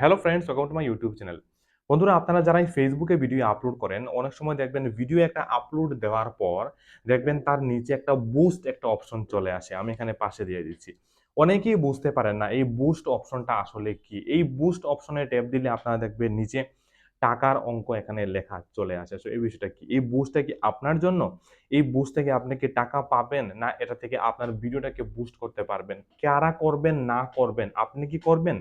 Hello friends welcome to my YouTube channel বন্ধুরা, আপনারা যারা এই ফেসবুকে ভিডিও আপলোড করেন, অনেক সময় দেখবেন ভিডিও একটা আপলোড দেওয়ার পর দেখবেন তার নিচে একটা বুস্ট একটা অপশন চলে আসে। আমি এখানে পাশে দিয়ে দিচ্ছি। অনেকেই বুঝতে পারেন না এই বুস্ট অপশনটা আসলে কি। এই বুস্ট অপশনে ট্যাপ দিলে আপনারা দেখবেন নিচে টাকার অঙ্ক এখানে লেখা চলে আসে। সো এই বিষয়টা কি? এই বুস্টটা কি আপনার জন্য? এই বুস্ট থেকে আপনি কি টাকা পাবেন? না, এটা থেকে আপনার ভিডিওটাকে বুস্ট করতে পারবেন? কারা করবেন, না করবেন? আপনি কি করবেন?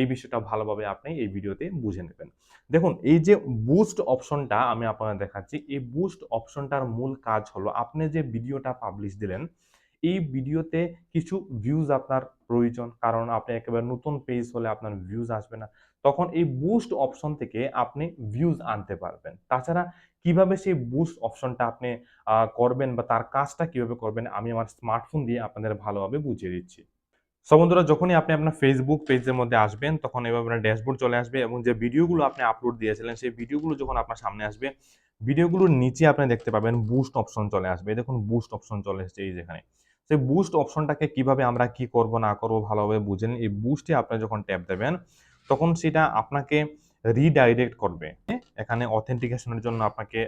এই বিষয়টা ভালোভাবে আপনি এই ভিডিওতে বুঝে নেবেন। দেখুন, এই যে বুস্ট অপশনটা আমি আপনাদের দেখাচ্ছি, এই বুস্ট অপশনটার মূল কাজ হলো, আপনি যে ভিডিওটা পাবলিশ দিলেন এই ভিডিওতে কিছু ভিউজ আপনার প্রয়োজন। কারণ আপনি একেবারে নতুন পেজ হলে আপনার ভিউজ আসবে না। তখন এই বুস্ট অপশন থেকে আপনি ভিউজ আনতে পারবেন। তাছাড়া কীভাবে সেই বুস্ট অপশনটা আপনি করবেন বা তার কাজটা কীভাবে করবেন, আমি আমার স্মার্টফোন দিয়ে আপনাদের ভালোভাবে বুঝিয়ে দিচ্ছি। সো বন্ধুরা, যখনই আপনি আপনার ফেসবুক পেজের মধ্যে আসবেন, তখন এভাবে আপনার ড্যাশবোর্ড চলে আসবে এবং যে ভিডিওগুলো আপনি আপলোড দিয়েছিলেন, সেই ভিডিওগুলো যখন আপনার সামনে আসবে ভিডিওগুলোর নিচে আপনি দেখতে পাবেন বুস্ট অপশন চলে আসবে। দেখুন বুস্ট অপশন চলে এসেছে এই যেখানে। সেই বুস্ট অপশনটাকে কীভাবে আমরা কি করব, না করব ভালোভাবে বুঝেন এই বুস্টে আপনি যখন ট্যাপ দেবেন, তখন সেটা আপনাকে রিডাইরেক্ট করবে? এখানে অথেন্টিকেশনের জন্য আপনাকে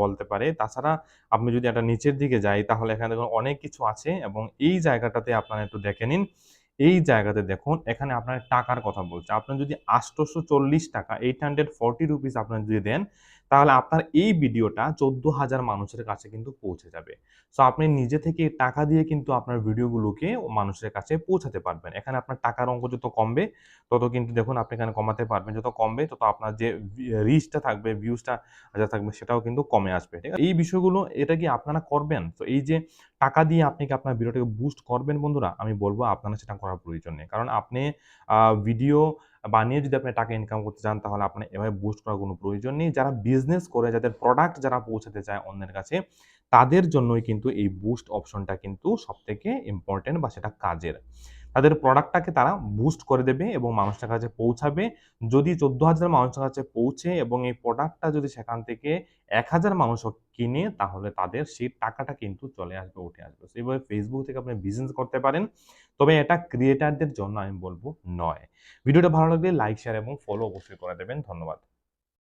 বলতে পারে। তাছাড়া আপনি যদি একটা নিচের দিকে যাই, তাহলে এখানে দেখুন অনেক কিছু আছে এবং এই জায়গাটাতে আপনারা একটু দেখে নিন। এই জায়গাতে দেখুন, এখানে আপনার টাকার কথা বলছে। আপনার যদি আটশোশো চল্লিশ টাকা এইট হান্ড্রেড ফর্টি রুপিস আপনার যদি দেন তাহলে আপনার এই ভিডিওটা চোদ্দ হাজার মানুষের কাছে কিন্তু পৌঁছে যাবে। সো আপনি নিজে থেকে টাকা দিয়ে কিন্তু আপনার ভিডিওগুলোকে মানুষের কাছে পৌঁছাতে পারবেন। এখানে আপনার টাকার অঙ্ক যত কমবে, তত কিন্তু দেখুন আপনি এখানে কমাতে পারবেন। যত কমবে, তত আপনার যে রিচটা থাকবে ভিউজটা যা থাকবে সেটাও কিন্তু কমে আসবে, ঠিক আছে? এই বিষয়গুলো, এটা কি আপনারা করবেন? তো এই যে টাকা দিয়ে আপনি কি আপনার ভিডিওটাকে বুস্ট করবেন বন্ধুরা? আমি বলব আপনারা সেটা করার প্রয়োজন নেই। কারণ আপনি ভিডিও বানিয়ে যদি আপনি টাকা ইনকাম করতে চান, তাহলে আপনি এভাবে বুস্ট করার কোনো প্রয়োজন নেই। যারা বিজনেস করে, যাদের প্রোডাক্ট যারা পৌঁছাতে চায় অন্যের কাছে, তাদের জন্যই কিন্তু এই বুস্ট অপশনটা কিন্তু সব থেকে ইম্পর্টেন্ট বা সেটা কাজের। তাদের প্রোডাক্টটাকে তারা বুস্ট করে দেবে এবং মানুষের কাছে পৌঁছাবে। যদি চোদ্দ হাজার মানুষের কাছে পৌঁছে এবং এই প্রোডাক্টটা যদি সেখান থেকে এক হাজার মানুষও কিনে, তাহলে তাদের সেই টাকাটা কিন্তু চলে আসবে, উঠে আসবে। এইভাবে ফেসবুক থেকে আপনি বিজনেস করতে পারেন। তবে এটা ক্রিয়েটারদের জন্য আমি বলব নয়। ভিডিওটা ভালো লাগলে লাইক শেয়ার এবং ফলো অবশ্যই করে দেবেন। ধন্যবাদ।